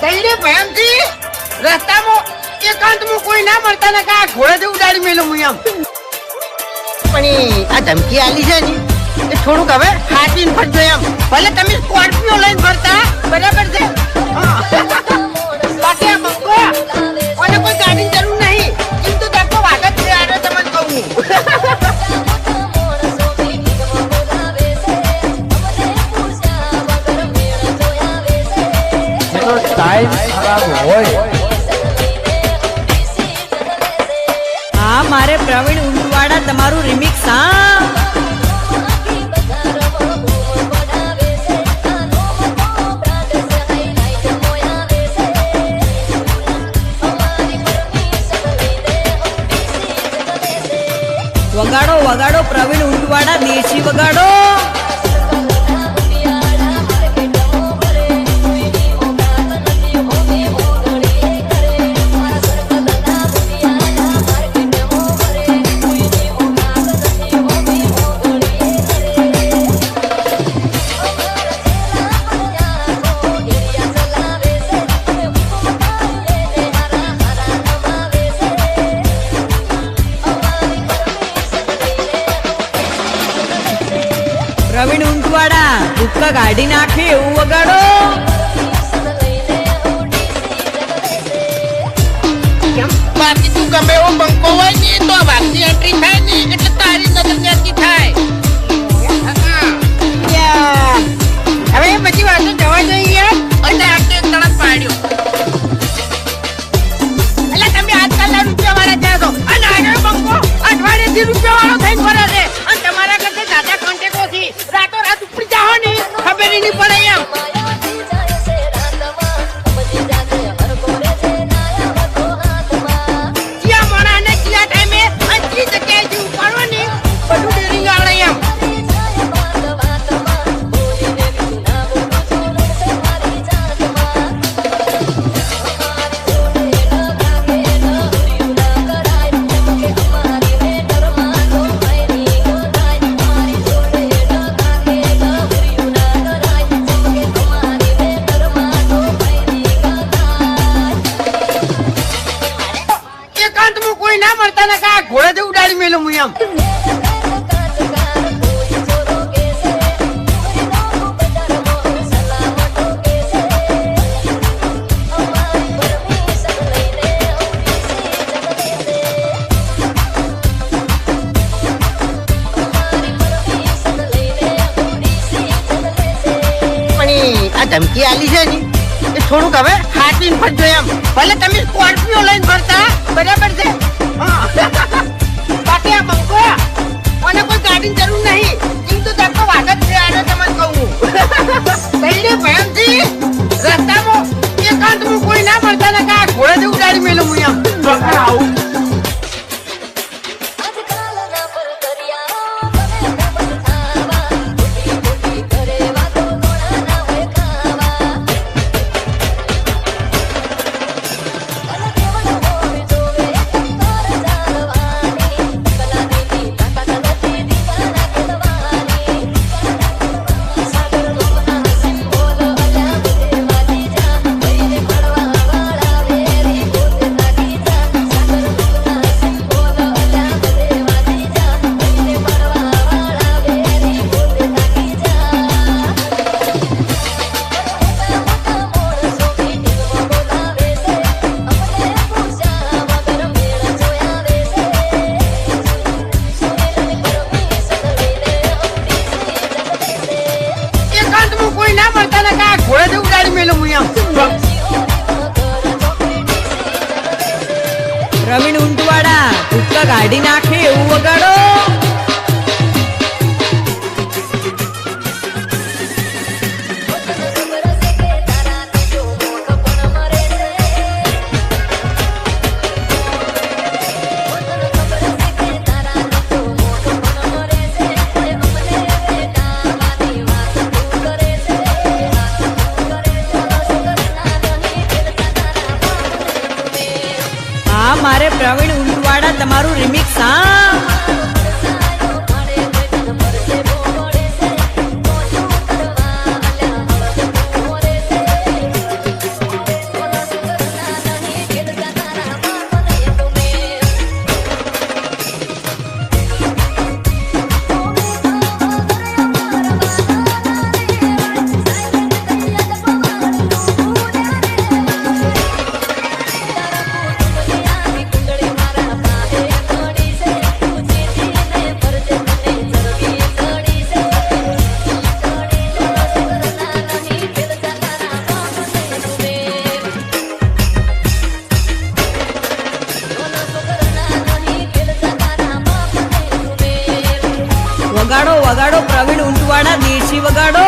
દઈને ભયંતી રસ્તામાં એકાંતમાં કોઈ ના મળતા ને કા ઘોડેથી ઉડાડી મેલું હું એમ. પણ આ ધમકી આલી છે ને થોડુંક હવે હાથીને ફરજો એમ. ભલે તમે સ્કોર્પિયો લઈને ફરતા, બરાબર છે? ટાઈમ ખરાબ હોય. હા, મારે પ્રવીણ ઊંટવાડા તમારું રિમિક્સ હા. વગાડો વગાડો પ્રવીણ ઉંડવાડા દેશી વગાડો. ભૂક્કા કાઢી નાખે એવું વગાડો. બાકી તું ગમે એવો પંખો હોય ને તો વાઘની એન્ટ્રી થાય ને એટલે તારી નજર ત્યાંથી થાય. હવે પછી વાતો જવા જોઈએ. મળતા જેવું ઉડાડી મેલું હું એમ. ધમકી આલી છે ને એ થોડુંક હવે હાથીને ફરજો એમ. ભલે તમે ઉડાડી પ્રવીણ ઊંટવાડા ભૂક્કા કાઢી નાખે એવું વગાડો. મારે પ્રવીણ ઊંટવાડા તમારું રિમિક્સ હા. વગાડો.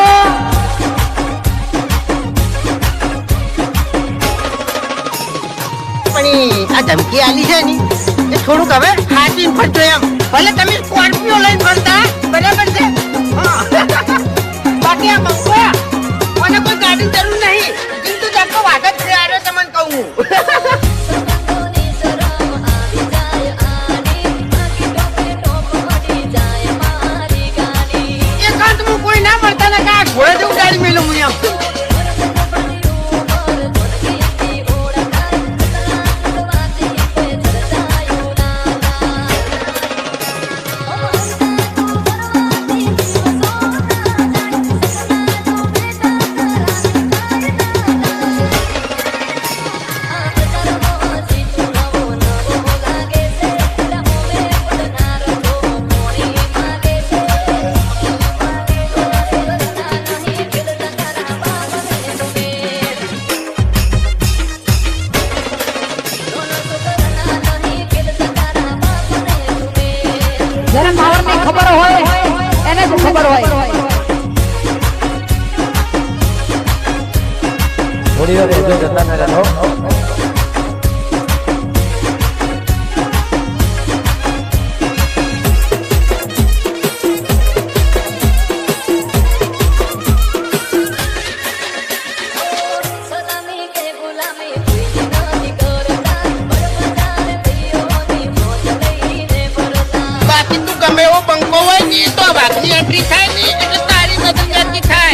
પણ આ ધમકી આલી છે ને એ થોડુંક હવે હાથી ઉપર જો ભલે તમે જેને પાવરની ખબર હોય એને જ ખબર હોય. થોડી વાર જતા ન રહો તારી થાય ને એટલે તારી નજર જાય